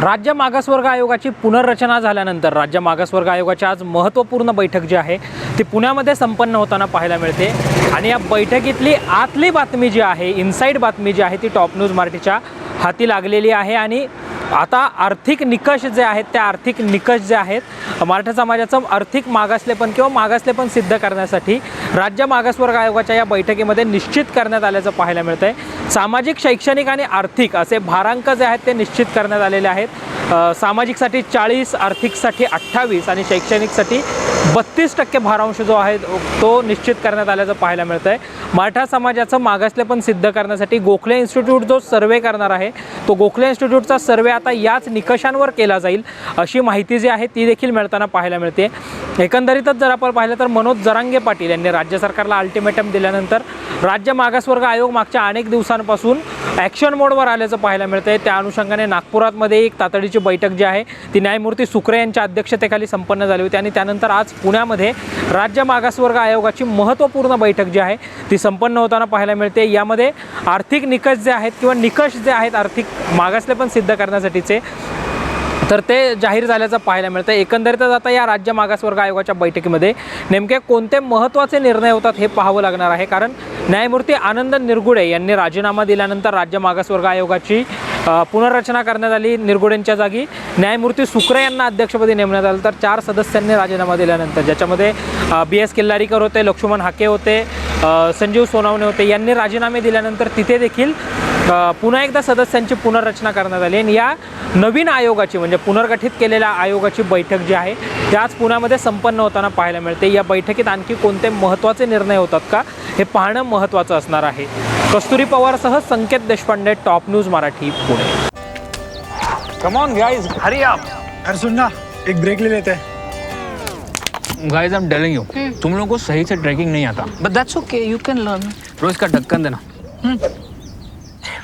राज्य मागासवर्ग आयोगाची पुनर्रचना झाल्यानंतर राज्य मागासवर्ग आयोगाची आज महत्त्वपूर्ण बैठक जी आहे ती पुण्यामध्ये संपन्न होताना पाहायला मिळते. आणि या बैठकीतली आतली बातमी जी आहे इनसाईड बातमी जी आहे ती टॉप न्यूज मराठीच्या हाती लागलेली आहे. आणि आता आर्थिक निकष जे आहेत त्या आर्थिक निकष जे आहेत मराठा समाजाचं आर्थिक मागासलेपण किंवा मागासलेपण सिद्ध करण्यासाठी राज्य मागासवर्ग आयोगाच्या या बैठकीमध्ये निश्चित करण्यात आल्याचं पाहायला मिळतं आहे सामाजिक शैक्षणिक आणि आर्थिक असे भारांक जे आहेत ते निश्चित करण्यात आलेले आहेत. सामाजिकसाठी चाळीस आर्थिकसाठी अठ्ठावीस आणि शैक्षणिकसाठी बत्तीस टक्के भारांश जो आहे तो निश्चित करण्यात आल्याचं पाहायला मिळतं आहे मराठा समाजाचं मागासलेपण सिद्ध करण्यासाठी गोखले इन्स्टिट्यूट जो सर्वे करणार आहे तो गोखले इन्स्टिट्यूटचा सर्वे आता याच निकषांवर केला जाईल अशी माहिती जी आहे ती देखील मिळताना पाहायला मिळते. एकंदरीतच जर आपण पाहिलं तर मनोज जरांगे पाटील यांनी राज्य सरकारला अल्टिमेटम दिल्यानंतर राज्य मागासवर्ग आयोग मागच्या अनेक दिवसांपासून ॲक्शन मोडवर आल्याचं पाहायला मिळतंय. त्या अनुषंगाने नागपुरातमध्ये एक तातडीची बैठक जी आहे ती न्यायमूर्ती सुक्रे यांच्या अध्यक्षतेखाली संपन्न झाली होती. आणि त्यानंतर आज पुण्यामध्ये राज्य मागासवर्ग आयोगाची महत्त्वपूर्ण बैठक जी आहे ती संपन्न होताना पाहायला मिळते. यामध्ये आर्थिक निकष जे आहेत किंवा निकष जे आहेत आर्थिक मागासले पण सिद्ध करण्यासाठीचे तर ते जाहीर झाल्याचं पाहायला मिळतं एकंदरीतच आता या राज्य मागासवर्ग आयोगाच्या बैठकीमध्ये नेमके कोणते महत्त्वाचे निर्णय होतात हे पाहावं लागणार आहे. कारण न्यायमूर्ती आनंद निरगुडे यांनी राजीनामा दिल्यानंतर राज्य मागासवर्ग आयोगाची पुनर्रचना करण्यात आली निरगुडेंच्या जागी. न्यायमूर्ती सुक्रे यांना अध्यक्षपदी नेमण्यात आलं. तर चार सदस्यांनी राजीनामा दिल्यानंतर ज्याच्यामध्ये बी एस किल्लारीकर होते लक्ष्मण हाके होते संजीव सोनावणे होते यांनी राजीनामे दिल्यानंतर तिथे देखील पुन्हा एकदा सदस्यांची पुनर्रचना करण्यात आली आणि या नवीन आयोगाची म्हणजे पुनर्गठित केलेल्या आयोगाची बैठक जी आहे ती आज पुण्यामध्ये संपन्न होताना पाहायला मिळते. या बैठकीत आणखी कोणते महत्त्वाचे निर्णय होतात का? हे पाहणं महत्त्वाचं असणार आहे. Kasturi पवारसह Sanket Deshpande top news Marathi Pune. Come on guys Hari आप अरे सुन ना एक ब्रेक ले लेते. हैं guys I am telling you तुम लोगों को सही से ट्रैकिंग नहीं आता. But that's okay, you can learn. रोज का ढक्कन देना.